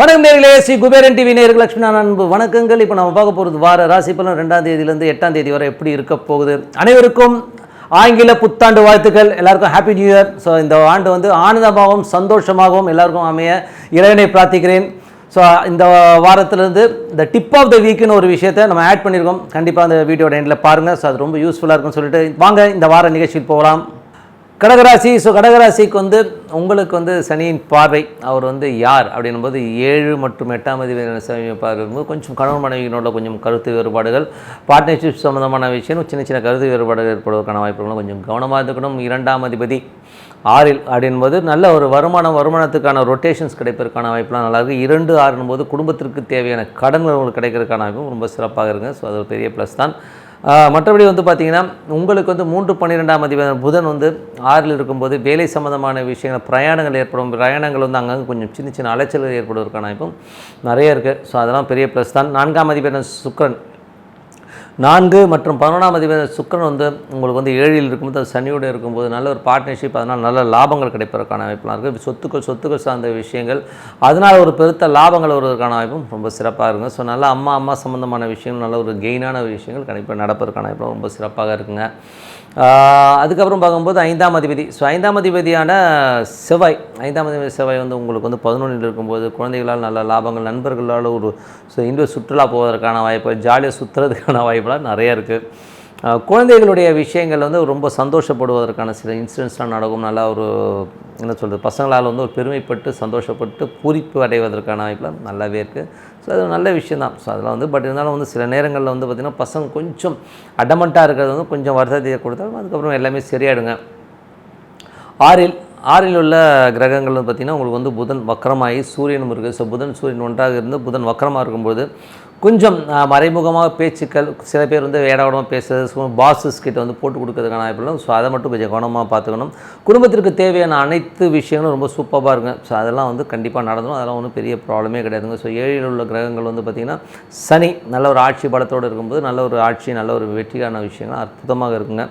வணக்கம் நேர்களே ஸ்ரீ குபேரன் டிவி நேர்கள் லட்சுமி அன்பு வணக்கங்கள். இப்போ நம்ம பார்க்க போகிறது வார ராசி பலன் ரெண்டாம் தேதியிலேருந்து எட்டாம் தேதி வரை எப்படி இருக்க போகுது? அனைவருக்கும் ஆங்கில புத்தாண்டு வாழ்த்துக்கள். எல்லாருக்கும் ஹாப்பி நியூ இயர் ஸோ இந்த ஆண்டு வந்து ஆனந்தமாகவும் சந்தோஷமாகவும் எல்லாருக்கும் அமைய இறைவனை பிரார்த்திக்கிறேன். ஸோ இந்த வாரத்துலேருந்து இந்த டிப் ஆஃப் த வீக்குன்னு ஒரு விஷயத்தை நம்ம ஆட் பண்ணியிருக்கோம் கண்டிப்பாக அந்த வீடியோட எண்டில் பாருங்கள் ஸோ அது ரொம்ப யூஸ்ஃபுல்லாக இருக்கும்னு சொல்லிட்டு வாங்க இந்த வார நிகழ்ச்சியில் போகலாம். கடகராசி ஸோ கடகராசிக்கு வந்து உங்களுக்கு வந்து சனியின் பார்வை. அவர் வந்து யார் அப்படின்னும் போது ஏழு மற்றும் எட்டாம் அதிபதி சனி பார்க்கும்போது கொஞ்சம் கணவன் மனைவியினோட கொஞ்சம் கருத்து வேறுபாடுகள் பார்ட்னர்ஷிப் சம்மந்தமான விஷயம் சின்ன சின்ன கருத்து வேறுபாடுகள் ஏற்படுவதற்கான வாய்ப்புகளும் கொஞ்சம் கவனமாக இருந்துக்கணும் இரண்டாம் அதிபதி ஆறில் அப்படின்போது நல்ல ஒரு வருமானம் வருமானத்துக்கான ரொட்டேஷன்ஸ் கிடைப்பதற்கான வாய்ப்புலாம் நல்லாயிருக்கு இரண்டு ஆறுனும் போது குடும்பத்திற்கு தேவையான கடன்கள் உங்களுக்கு கிடைக்கிறதுக்கான வாய்ப்பும் ரொம்ப சிறப்பாக இருக்குங்க. ஸோ அது ஒரு பெரிய ப்ளஸ் தான். மற்றபடி வந்து பார்த்திங்கன்னா உங்களுக்கு வந்து மூன்று பன்னிரெண்டாம் அதிபதி புதன் வந்து ஆறில் இருக்கும்போது வேலை சம்மந்தமான விஷயங்கள் பிரயாணங்கள் ஏற்படும். பிரயாணங்கள் வந்து அங்கங்கே கொஞ்சம் சின்ன சின்ன அலைச்சல்கள் ஏற்படுவதற்கான வாய்ப்பும் நிறைய இருக்குது ஸோ அதெல்லாம் பெரிய ப்ளஸ் தான். நான்காம் அதிபதி சுக்கரன். நான்கு மற்றும் பதினொன்றாம் அதிபதி சுக்கரன் வந்து உங்களுக்கு வந்து ஏழில் இருக்கும்போது அது சனியோடு இருக்கும்போது நல்ல ஒரு பார்ட்னர்ஷிப் அதனால் நல்ல லாபங்கள் கிடைப்பதற்கான வாய்ப்பெலாம் இருக்குது. சொத்துக்கள் சொத்துக்கள் சார்ந்த விஷயங்கள் அதனால் ஒரு பெருத்த லாபங்கள் வருவதற்கான வாய்ப்பும் ரொம்ப சிறப்பாக இருக்குங்க. ஸோ நல்ல அம்மா அம்மா சம்மந்தமான விஷயங்கள் நல்ல ஒரு கெயினான விஷயங்கள் கண்டிப்பாக நடப்பதற்கான வாய்ப்பும் ரொம்ப சிறப்பாக இருக்குங்க. அதுக்கப்புறம் பார்க்கும்போது ஐந்தாம் அதிபதி. ஸோ ஐந்தாம் அதிபதியான செவ்வாய் ஐந்தாம் அதிபதி செவ்வாய் வந்து உங்களுக்கு வந்து பதினொன்றில் இருக்கும்போது குழந்தைகளால் நல்ல லாபங்கள் நண்பர்களால் ஒரு ஸோ சுற்றுலா போவதற்கான வாய்ப்பு ஜாலியாக சுற்றுறதுக்கான வாய்ப்புலாம் நிறைய இருக்குது குழந்தைகளுடைய விஷயங்கள் வந்து ரொம்ப சந்தோஷப்படுவதற்கான சில இன்சிடென்ட்ஸ்லாம் நடக்கும். நல்லா ஒரு என்ன சொல்கிறது பசங்களால் வந்து ஒரு பெருமைப்பட்டு சந்தோஷப்பட்டு பூரிப்பு அடைவதற்கான வாய்ப்புலாம் நல்லாவே இருக்குது ஸோ அது நல்ல விஷயம் தான். ஸோ அதெல்லாம் வந்து பட் இருந்தாலும் வந்து சில நேரங்களில் வந்து பார்த்திங்கன்னா பசங்க கொஞ்சம் அடமண்ட்டாக இருக்கிறது வந்து கொஞ்சம் வருத்தத்தையை கொடுத்தாலும் அதுக்கப்புறம் எல்லாமே சரியாயிடுங்க. ஆறில் ஆறில் உள்ள கிரகங்கள் வந்து பார்த்திங்கன்னா உங்களுக்கு வந்து புதன் வக்கரமாகி சூரியனும் இருக்குது ஸோ புதன் சூரியன் ஒன்றாக இருந்து புதன் வக்கரமாக இருக்கும்போது கொஞ்சம் மறைமுகமாக பேச்சுக்கள் சில பேர் வந்து ஏடாவிடமாக பேசுறது பாசஸ் கிட்ட வந்து போட்டு கொடுக்கறதுக்கான வாய்ப்புகளும் ஸோ அதை மட்டும் கொஞ்சம் கவனமாக பார்த்துக்கணும். குடும்பத்திற்கு தேவையான அனைத்து விஷயங்களும் ரொம்ப சூப்பராக இருக்குங்க ஸோ அதெல்லாம் வந்து கண்டிப்பாக நடந்துடும் அதெல்லாம் ஒன்றும் பெரிய ப்ராப்ளமே கிடையாதுங்க. ஸோ ஏழில் உள்ள கிரகங்கள் வந்து பார்த்திங்கன்னா சனி நல்ல ஒரு ஆட்சி பலத்தோடு இருக்கும்போது நல்ல ஒரு ஆட்சி நல்ல ஒரு வெற்றியான விஷயங்கள் அற்புதமாக இருக்குங்க.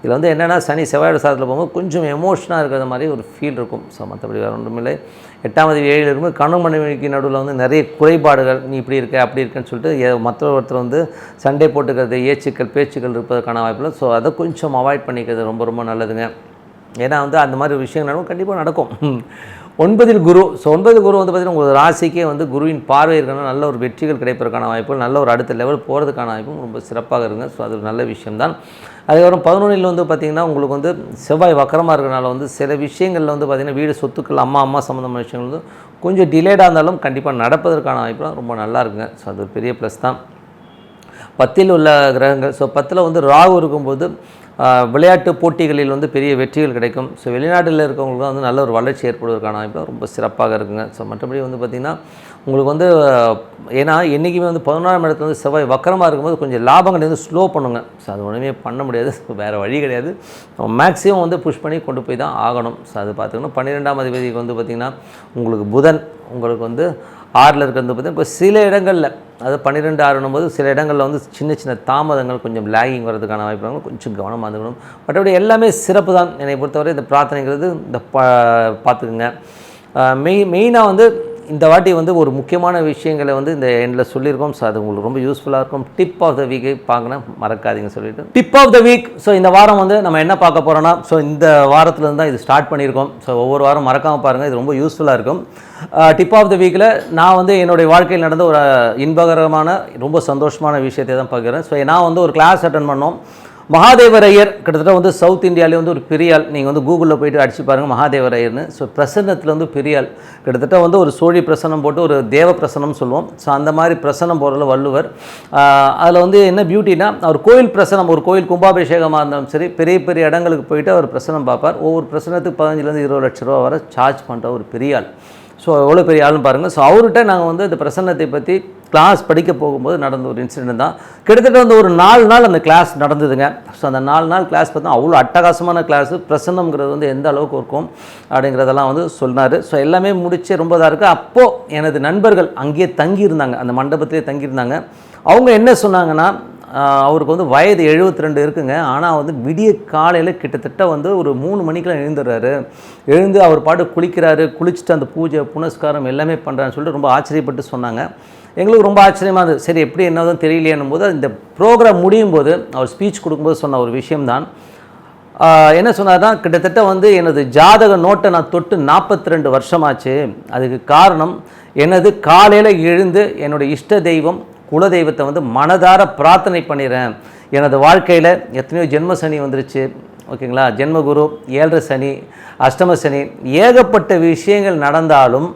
இதில் வந்து என்னென்னா சனி செவ்வாயோட சாதத்தில் போகும்போது கொஞ்சம் எமோஷனாக இருக்கிற மாதிரி ஒரு ஃபீல் இருக்கும். ஸோ மற்றபடி வேறு ஒன்றுமில்லை இல்லை. எட்டாவது ஏழில் இருக்கும்போது கணவன் மனைவிக்கு நடுவில் வந்து நிறைய குறைபாடுகள் நீ இப்படி இருக்க அப்படி இருக்கேன்னு சொல்லிட்டு மற்ற ஒருத்தர் வந்து சண்டை போட்டுக்கிறது ஏச்சுக்கள் பேச்சுக்கள் இருப்பதற்கான வாய்ப்பில் ஸோ அதை கொஞ்சம் அவாய்ட் பண்ணிக்கிறது ரொம்ப ரொம்ப நல்லதுங்க. ஏன்னா வந்து அந்த மாதிரி விஷயங்கள் நடக்கும். கண்டிப்பாக நடக்கும். ஒன்பதில் குரு. ஸோ ஒன்பது குரு வந்து பார்த்திங்கன்னா உங்கள் ராசிக்கே வந்து குருவின் பார்வை இருக்கணும் நல்ல ஒரு வெற்றிகள் கிடைப்பதற்கான வாய்ப்புகள் நல்ல ஒரு அடுத்த லெவல் போகிறதுக்கான வாய்ப்பும் ரொம்ப சிறப்பாக இருங்க ஸோ அது ஒரு நல்ல விஷயம்தான். அதுக்கப்புறம் பதினொன்றில் வந்து பார்த்திங்கன்னா உங்களுக்கு வந்து செவ்வாய் வக்கரமாக இருக்கிறனால வந்து சில விஷயங்களில் வந்து பார்த்திங்கன்னா வீடு சொத்துக்கள் அம்மா அம்மா சம்மந்தமான விஷயங்கள் வந்து கொஞ்சம் டிலேடாக இருந்தாலும் கண்டிப்பாக நடப்பதற்கான வாய்ப்புலாம் ரொம்ப நல்லா இருக்குங்க. ஸோ அது ஒரு பெரிய ப்ளஸ் தான். பத்தில் உள்ள கிரகங்கள். ஸோ பத்தில் வந்து ராகு இருக்கும்போது விளையாட்டு போட்டிகளில் வந்து பெரிய வெற்றிகள் கிடைக்கும். ஸோ வெளிநாட்டில் இருக்கவங்களுக்கு வந்து நல்ல ஒரு வளர்ச்சி ஏற்படுவதற்கான வாய்ப்பு ரொம்ப சிறப்பாக இருக்குங்க. ஸோ மற்றபடி வந்து பார்த்திங்கன்னா உங்களுக்கு வந்து ஏன்னா என்றைக்குமே வந்து பதினொன்றாம் இடத்துல வந்து செவ்வாய் வக்கரமாக இருக்கும்போது கொஞ்சம் லாபங்கள் வந்து ஸ்லோ பண்ணுங்க. ஸோ அது ஒன்றுமே பண்ண முடியாது. வேறு வழி கிடையாது. மேக்ஸிமம் வந்து புஷ் பண்ணி கொண்டு போய் தான் ஆகணும். ஸோ அது பார்த்துக்கணும். பன்னிரெண்டாம் அதிபதிக்கு வந்து பார்த்திங்கன்னா உங்களுக்கு புதன் உங்களுக்கு வந்து ஆறில் இருக்கிறது பார்த்தீங்கன்னா இப்போ சில இடங்களில் அது பன்னிரெண்டு ஆறுனும் போது சில இடங்களில் வந்து சின்ன சின்ன தாமதங்கள் கொஞ்சம் லேகிங் வரதுக்கான வாய்ப்பு கொஞ்சம் கவனமாக இருந்துக்கணும். மற்றபடி எல்லாமே சிறப்பு தான். என்னை பொறுத்தவரை இந்த பிரார்த்தனைங்கிறது இந்த பா பார்த்துக்குங்க. மெய் மெயினாக வந்து இந்த வாட்டி வந்து ஒரு முக்கியமான விஷயங்களை வந்து இந்த எண்டில் சொல்லியிருக்கோம். ஸோ அது உங்களுக்கு ரொம்ப யூஸ்ஃபுல்லாக இருக்கும். டிப் ஆஃப் த வீக்கை பார்க்கணும் மறக்காதீங்க சொல்லிட்டு. Tip of the week so இந்த வாரம் வந்து நம்ம என்ன பார்க்க போகிறோன்னா ஸோ இந்த வாரத்துலேருந்து தான் இது ஸ்டார்ட் பண்ணியிருக்கோம். ஸோ ஒவ்வொரு வாரம் மறக்காமல் பாருங்கள் இது ரொம்ப யூஸ்ஃபுல்லாக இருக்கும். டிப் ஆஃப் த வீக்கில் நான் வந்து என்னுடைய வாழ்க்கையில் நடந்த ஒரு இன்பகரமான ரொம்ப சந்தோஷமான விஷயத்தை தான் பார்க்குறேன் ஸோ நான் வந்து ஒரு கிளாஸ் அட்டன் பண்ணோம். மகாதேவர் ஐயர் கிட்டத்தட்ட வந்து சவுத் இந்தியாவிலே வந்து ஒரு பெரியால் நீங்கள் வந்து கூகுளில் போயிட்டு அடிச்சு பாருங்கள் மகாதேவர் ஐயர்னு ஸோ பிரசன்னத்தில் வந்து பெரியாள். கிட்டத்தட்ட வந்து ஒரு சோழி பிரசன்னம் போட்டு ஒரு தேவ பிரசனம் சொல்லுவோம். ஸோ அந்த மாதிரி பிரசன்னம் போடுறதுல வள்ளுவர். அதில் வந்து என்ன பியூட்டினா அவர் கோயில் பிரசனம் ஒரு கோயில் கும்பாபிஷேகமாக இருந்தாலும் சரி பெரிய பெரிய இடங்களுக்கு போயிட்டு அவர் பிரசனம் பார்ப்பார். ஒவ்வொரு பிரசனத்துக்கு பதினஞ்சுலேருந்து இருபது லட்ச ரூபா வரை சார்ஜ் பண்ணுற ஒரு பெரியால் ஸோ எவ்வளோ பெரிய ஆளுன்னு பாருங்கள் ஸோ அவர்கிட்ட நாங்கள் வந்து இந்த பிரசன்னத்தை பற்றி கிளாஸ் படிக்க போகும்போது நடந்த ஒரு இன்சிடென்ட் தான். கிட்டத்தட்ட வந்து ஒரு நாலு நாள் அந்த கிளாஸ் நடந்ததுங்க. ஸோ அந்த நாலு நாள் கிளாஸ் பார்த்தா அவ்வளோ அட்டகாசமான கிளாஸு பிரசன்னம்ங்கிறது வந்து எந்த அளவுக்கு இருக்கும் அப்படிங்கிறதெல்லாம் வந்து சொன்னார். ஸோ எல்லாமே முடிச்சு ரொம்ப இதாக இருக்குது அப்போது எனது நண்பர்கள் அங்கேயே தங்கியிருந்தாங்க. அந்த மண்டபத்திலே தங்கியிருந்தாங்க. அவங்க என்ன சொன்னாங்கன்னா அவருக்கு வந்து வயது 72 ரெண்டு இருக்குங்க. ஆனால் வந்து விடிய காலையில் கிட்டத்தட்ட வந்து ஒரு மூணு மணிக்கெலாம் எழுந்துடுறாரு எழுந்து அவர் பாட்டு குளிக்கிறாரு. குளிச்சுட்டு அந்த பூஜை புனஸ்காரம் எல்லாமே பண்ணுறான்னு சொல்லிட்டு ரொம்ப ஆச்சரியப்பட்டு சொன்னாங்க. எங்களுக்கு ரொம்ப ஆச்சரியமாக இருந்தது. சரி எப்படி என்னதும் தெரியலையேன்னும் போது இந்த ப்ரோக்ராம் முடியும் போது அவர் ஸ்பீச் கொடுக்கும்போது சொன்ன ஒரு விஷயம்தான். என்ன சொன்னார்னா கிட்டத்தட்ட வந்து எனது ஜாதக நோட்டை நான் தொட்டு நாற்பத்தி ரெண்டு வருஷமாச்சு. அதுக்கு காரணம் எனது காலையில் எழுந்து என்னுடைய இஷ்ட தெய்வம் குல தெய்வத்தை வந்து மனதார பிரார்த்தனை பண்ணிடுறேன் எனது வாழ்க்கையில் எத்தனையோ ஜென்ம சனி வந்துருச்சு. ஓகேங்களா? ஜென்மகுரு ஏழரை சனி அஷ்டம சனி ஏகப்பட்ட விஷயங்கள் நடந்தாலும்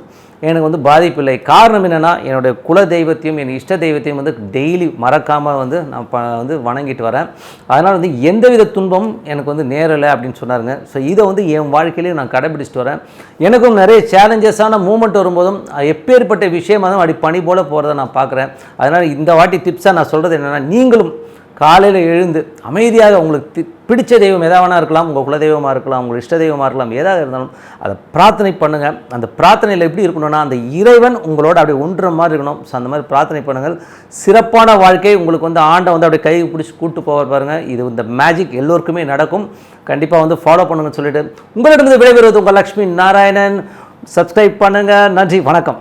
எனக்கு வந்து பாதிப்பு இல்லை. காரணம் என்னென்னா என்னுடைய குல தெய்வத்தையும் என் இஷ்ட தெய்வத்தையும் வந்து டெய்லி மறக்காமல் வந்து நான் ப வந்து வணங்கிட்டு வரேன். அதனால் வந்து எந்தவித துன்பமும் எனக்கு வந்து நேரலை அப்படின்னு சொன்னாருங்க. ஸோ இதை வந்து என் வாழ்க்கையிலையும் நான் கடைபிடிச்சிட்டு வரேன். எனக்கும் நிறைய சேலஞ்சஸான மூமெண்ட் வரும்போதும் எப்பேற்பட்ட விஷயமா தான் அப்படி பணி போல் போகிறத நான் பார்க்குறேன். அதனால் இந்த வாட்டி டிப்ஸாக நான் சொல்கிறது என்னென்னா நீங்களும் காலையில் எழுந்து அமைதியாக உங்களுக்கு தி- பிடிச்ச தெய்வம் எதாவனா இருக்கலாம் உங்கள் குலதெய்வமாக இருக்கலாம் உங்கள் இஷ்ட தெய்வமாக இருக்கலாம் ஏதாவது இருந்தாலும் அதை பிரார்த்தனை பண்ணுங்கள் அந்த பிரார்த்தனையில் எப்படி இருக்கணும்னா அந்த இறைவன் உங்களோட அப்படியே ஒன்ற மாதிரி இருக்கணும். ஸோ அந்த மாதிரி பிரார்த்தனை பண்ணுங்கள். சிறப்பான வாழ்க்கை. உங்களுக்கு வந்து ஆண்டை வந்து அப்படியே கை பிடிச்சி கூப்பிட்டு போவார் பாருங்கள் இது இந்த மேஜிக் எல்லோருக்குமே நடக்கும். கண்டிப்பாக வந்து ஃபாலோ பண்ணுங்கன்னு சொல்லிட்டு உங்களிடமிருந்து விடைபெறுவது உங்கள் லக்ஷ்மி நாராயணன். சப்ஸ்கிரைப் பண்ணுங்கள் நன்றி. வணக்கம்.